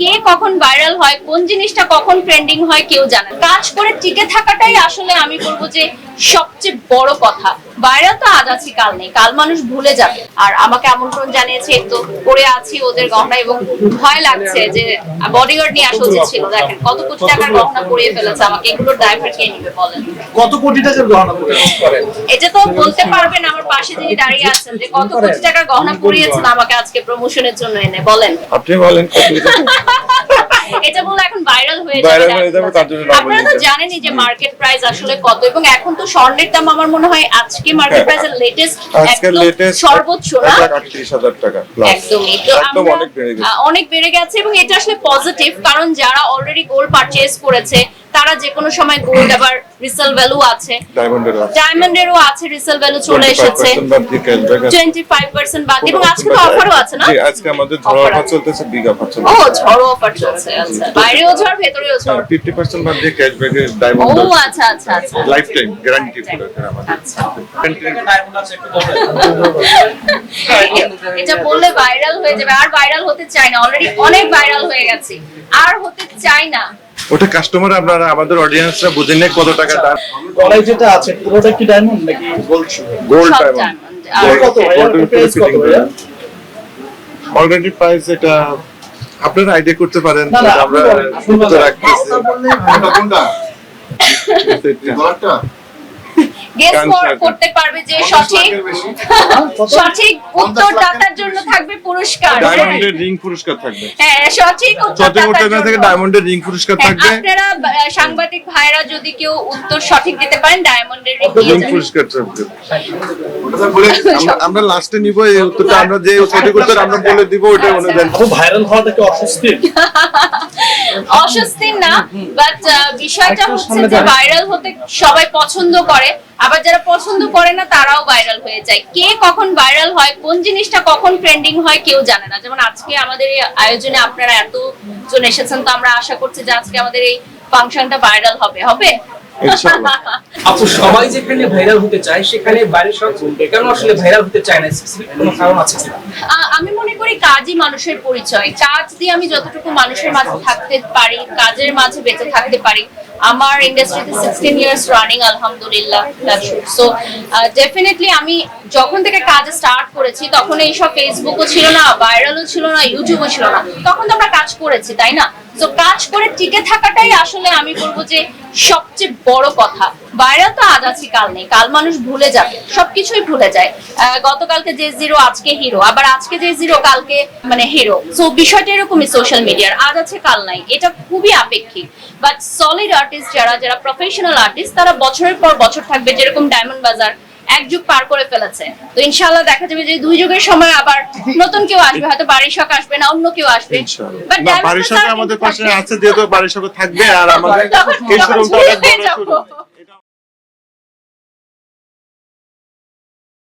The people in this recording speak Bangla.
কে কখন ভাইরাল হয়, কোন জিনিসটা কখন ট্রেন্ডিং হয়, কেউ জানে কাজ করে টিকে থাকাটাই আসলে আমি বলব যে সবচেয়ে বড় কথা। ভাইরাল তো আজ আছি কাল নেই। কাল মানুষ ভুলে যাবে। আর আমাকে আমন্ত্রণ জানিয়েছে তো পড়ে আছি ওদের গহনা এবং ভয় লাগছে যে বডিগার্ড নিয়ে আসা উচিত ছিল। দেখেন কত কোটি টাকার গহনা পরিয়ে ফেলেছে আমাকে। এগুলোর ড্রাইভার কে নিবে বলেন? কত কোটি টাকার গহনা করেন। এটা তো বলতে পারবেন আমার পাশে যিনি দাঁড়িয়ে আছেন যে কত কোটি টাকার গহনা পরিয়েছেন আমাকে আজকে প্রমোশনের জন্য এনে। বলেন। আপনি বলেন এটা বলে এখন ভাইরাল হয়ে যাবে তার জন্য আপনারা তো জানেনই যে মার্কেট প্রাইস আসলে কত এবং এখন তো স্বর্ণের দাম আমার মনে হয় আজকে মার্কেট প্রাইসের লেটেস্ট আজকের একদম লেটেস্ট সর্বোচ্চ না? আটত্রিশ হাজার টাকা একদমই। তো অনেক বেড়ে গেছে। অনেক বেড়ে গেছে এবং এটা আসলে পজিটিভ কারণ যারা অলরেডি গোল্ড পারচেজ করেছে তারা যে কোনো সময় গোল্ড আবার রিসেল ভ্যালু আছে। ডায়মন্ডের আছে। ডায়মন্ডেরও আছে রিসেল ভ্যালু চলে এসেছে। 25% বাদ দিয়ে cashback আছে। টোয়েন্টি ফাইভ পার্সেন্ট বাদ এবং আজকে তো অফারও আছে না? জি, আজকে আমাদের ঝড় অফার চলতেছে বিগ অফার চলছে ও ঝড়ো অফার চলছে আচ্ছা। বাইরেও ঝড় ভেতরেও ঝড়। ফিফটি পার্সেন্ট বাদ দিয়ে ক্যাশব্যাক এর ও আচ্ছা আচ্ছা আচ্ছা। লাইফ টাইম গ্যারান্টি পুরো আমাদের। আচ্ছা। ডায়মন্ড এটা বললে ভাইরাল হয়ে যাবে। আর ভাইরাল হতে চাই না। অলরেডি অনেক ভাইরাল হয়ে গেছে। আর হতে চাই না। ওটা কাস্টমার আপনারা আমাদের অডিয়েন্সরা বুঝে নেই কত টাকা দাম। গলায় যেটা আছে পুরোটা কি ডায়মন্ড নাকি গোল্ড গোল্ড ডায়মন্ড আর কত ভাইয়া? Price কত ভাইয়া? অলরেডি প্রাইস এটা আপনারা আইডিয়া করতে পারেন আমরা। রাখতেছি। কোনটা? কোনটা। গেস করতে পারবে যে সঠিক সঠিক উত্তর দাতার জন্য থাকবে পুরস্কার ডায়মন্ডের রিং পুরস্কার থাকবে। হ্যাঁ সঠিক উত্তর সঠিক উত্তর না থেকে ডায়মন্ডের রিং পুরস্কার হ্যাঁ, থাকবে। আপনারা সাংবাদিক ভাইরা যদি কেউ উত্তর সঠিক দিতে পারেন ডায়মন্ডের রিং পুরস্কার থাকবে। বলে আমরা লাস্টে নিব এই উত্তরটা আমরা যে সঠিক উত্তর আমরা বলে দিব ওটা অনুযায়ী খুব ভাইরাল হওয়াটা কি অস্বস্তির অস্বস্তি না বাট বিষয়টা হচ্ছে যে ভাইরাল হতে সবাই পছন্দ করে আবার যারা পছন্দ করে না তারাও ভাইরাল হয়ে যায়। কে কখন ভাইরাল হয় কোন জিনিসটা কখন ট্রেন্ডিং হয় কেউ জানে না। যেমন আজকে আমাদের এই আয়োজনে আপনারা এতজন এসেছেন তো আমরা আশা করছি যে আজকে আমাদের এই ফাংশনটা ভাইরাল হবে। হবে? ইনশাআল্লাহ। আপু সবাই যেখানে ভাইরাল হতে চায় সেখানে বাইরের সব কেন আসলে ভাইরাল হতে চায় না? স্পেসিফিক কোনো কারণ আছে আমি মনে করি কাজই মানুষের পরিচয়। কাজ দিয়ে আমি যতটুকু মানুষের মাঝে থাকতে পারি কাজের মাঝে বেঁচে থাকতে পারি আমার ইন্ডাস্ট্রিতে সিক্সটিন ইয়ার্স রানিং আলহামদুলিল্লাহ সো ডেফিনেটলি আমি যখন থেকে কাজ স্টার্ট করেছি তখন এইসব ফেসবুকও ছিল না ভাইরালও ছিল না ইউটিউবও ছিল না তখন তো আমরা কাজ করেছি তাই না? তো কাজ করে টিকে থাকাটাই আসলে আমি বলব যে সবচেয়ে বড় কথা। ভাইরাল তো আজ আছি, কাল নেই। কাল মানুষ ভুলে যাবে। সবকিছুই ভুলে যায়। গতকালকে যে জিরো, আজকে হিরো। আবার আজকে যে জিরো, কালকে মানে হিরো। সো বিষয়টা এরকমই সোশ্যাল মিডিয়ার আজ আছে, কাল নাই। এটা খুবই আপেক্ষিক। বাট সলিড আর্টিস্ট যারা যারা প্রফেশনাল আর্টিস্ট তারা বছরের পর বছর থাকবে, যেরকম ডায়মন্ড বাজার এক যুগ পার করে ফেলেছে তো ইনশাল্লাহ দেখা যাবে যে দুই যুগের সময় আবার নতুন কেউ আসবে হয়তো বাড়ির শখ আসবে না অন্য কেউ আসবে বারিশক আমাদের পাশে। আছে যেহেতু সাথে থাকবে আর আমাদের এই শোরুমটা অনেক বড় যাব। শোরুম এটা